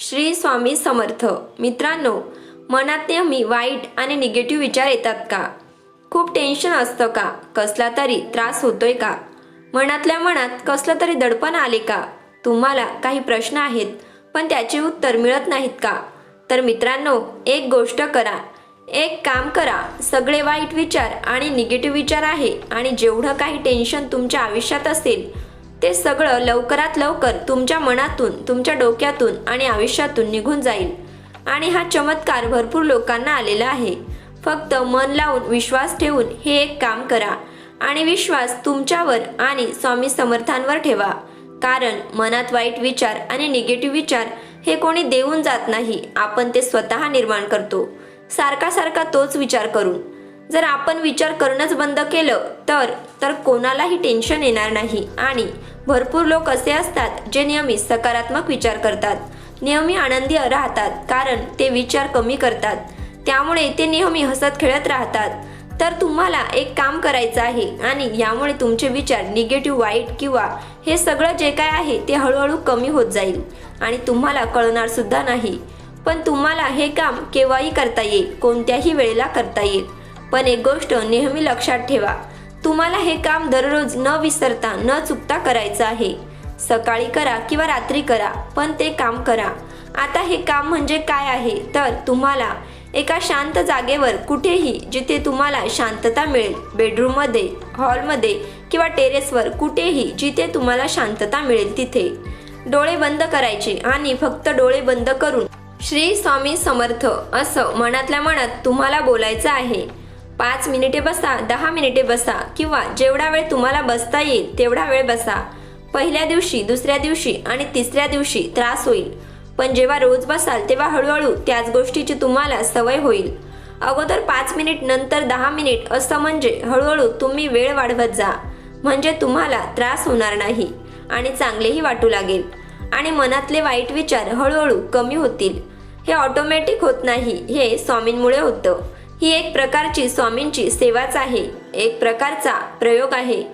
श्री स्वामी समर्थ. मित्रांनो मनात नेहमी वाईट आणि निगेटिव्ह विचार येतात का? खूप टेन्शन असतं का? कसला तरी त्रास होतोय का? मनातल्या मनात कसलं तरी दडपण आले का? तुम्हाला काही प्रश्न आहेत पण त्याचे उत्तर मिळत नाहीत का? तर मित्रांनो एक गोष्ट करा. एक काम करा. सगळे वाईट विचार आणि निगेटिव्ह विचार आहे आणि जेवढं काही टेन्शन तुमच्या आयुष्यात असेल ते सगळं लवकरात लवकर तुमच्या मनातून तुमच्या डोक्यातून आणि आयुष्यातून निघून जाईल. आणि हा चमत्कार भरपूर लोकांना आलेला आहे. फक्त मन लावून विश्वास ठेवून हे एक काम करा. आणि विश्वास तुमच्यावर आणि स्वामी समर्थांवर ठेवा. कारण मनात वाईट विचार आणि निगेटिव्ह विचार हे कोणी देऊन जात नाही. आपण ते स्वतः निर्माण करतो. सारखा सारखा तोच विचार करून. जर आपण विचार करणंच बंद केलं तर तर कोणालाही टेन्शन येणार नाही. आणि भरपूर लोक असे असतात जे नेहमी सकारात्मक विचार करतात. नेहमी आनंदी राहतात कारण ते विचार कमी करतात. त्यामुळे ते नेहमी हसत खेळत राहतात. तर तुम्हाला एक काम करायचं आहे आणि यामुळे तुमचे विचार निगेटिव्ह वाईट किंवा हे सगळं जे काय आहे ते हळूहळू कमी होत जाईल. आणि तुम्हाला कळणार सुद्धा नाही. पण तुम्हाला हे काम केव्हाही करता येईल कोणत्याही वेळेला करता येईल. पण एक गोष्ट नेहमी लक्षात ठेवा. तुम्हाला हे काम दररोज न विसरता न चुकता करायचं आहे. सकाळी करा किंवा रात्री करा पण ते काम करा. आता हे काम म्हणजे काय आहे? तर तुम्हाला एका शांत जागेवर कुठेही जिथे तुम्हाला शांतता मिळेल बेडरूममध्ये हॉलमध्ये किंवा टेरेसवर कुठेही जिथे तुम्हाला शांतता मिळेल तिथे. डोळे बंद करायचे आणि फक्त डोळे बंद करून श्री स्वामी समर्थ असं मनातल्या मनात तुम्हाला बोलायचं आहे. पाच मिनिटे बसा दहा मिनिटे बसा किंवा जेवढा वेळ तुम्हाला बसता येईल तेवढा वेळ बसा. पहिल्या दिवशी दुसऱ्या दिवशी आणि तिसऱ्या दिवशी त्रास होईल. पण जेव्हा रोज बसाल तेव्हा हळूहळू त्याच गोष्टीची तुम्हाला सवय होईल. अगोदर पाच मिनिट नंतर दहा मिनिट असं म्हणजे हळूहळू तुम्ही वेळ वाढवत जा. म्हणजे तुम्हाला त्रास होणार नाही आणि चांगलेही वाटू लागेल. आणि मनातले वाईट विचार हळूहळू कमी होतील. हे ऑटोमॅटिक होत नाही हे स्वामींमुळे होतं. ही एक प्रकारची स्वामींची सेवाच आहे. एक प्रकारचा प्रयोग आहे.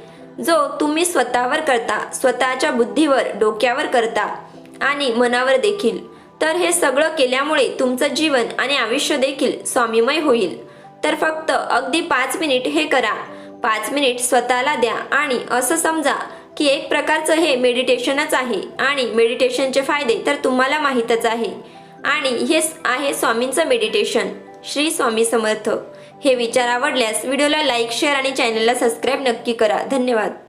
जो तुम्ही स्वतःवर करता स्वतःच्या बुद्धीवर डोक्यावर करता आणि मनावर देखील. तर हे सगळं केल्यामुळे तुमचं जीवन आणि आयुष्य देखील स्वामीमय होईल. तर फक्त अगदी पाच मिनिट हे करा. पाच मिनिट स्वतःला द्या आणि असं समजा की एक प्रकारचं हे मेडिटेशनच आहे आणि मेडिटेशनचे फायदे तर तुम्हाला माहीतच आहे. आणि हे आहे स्वामींचं मेडिटेशन. श्री स्वामी समर्थ. हे विचार आवडल्यास व्हिडिओला लाईक शेअर आणि चॅनलला सबस्क्राईब नक्की करा. धन्यवाद.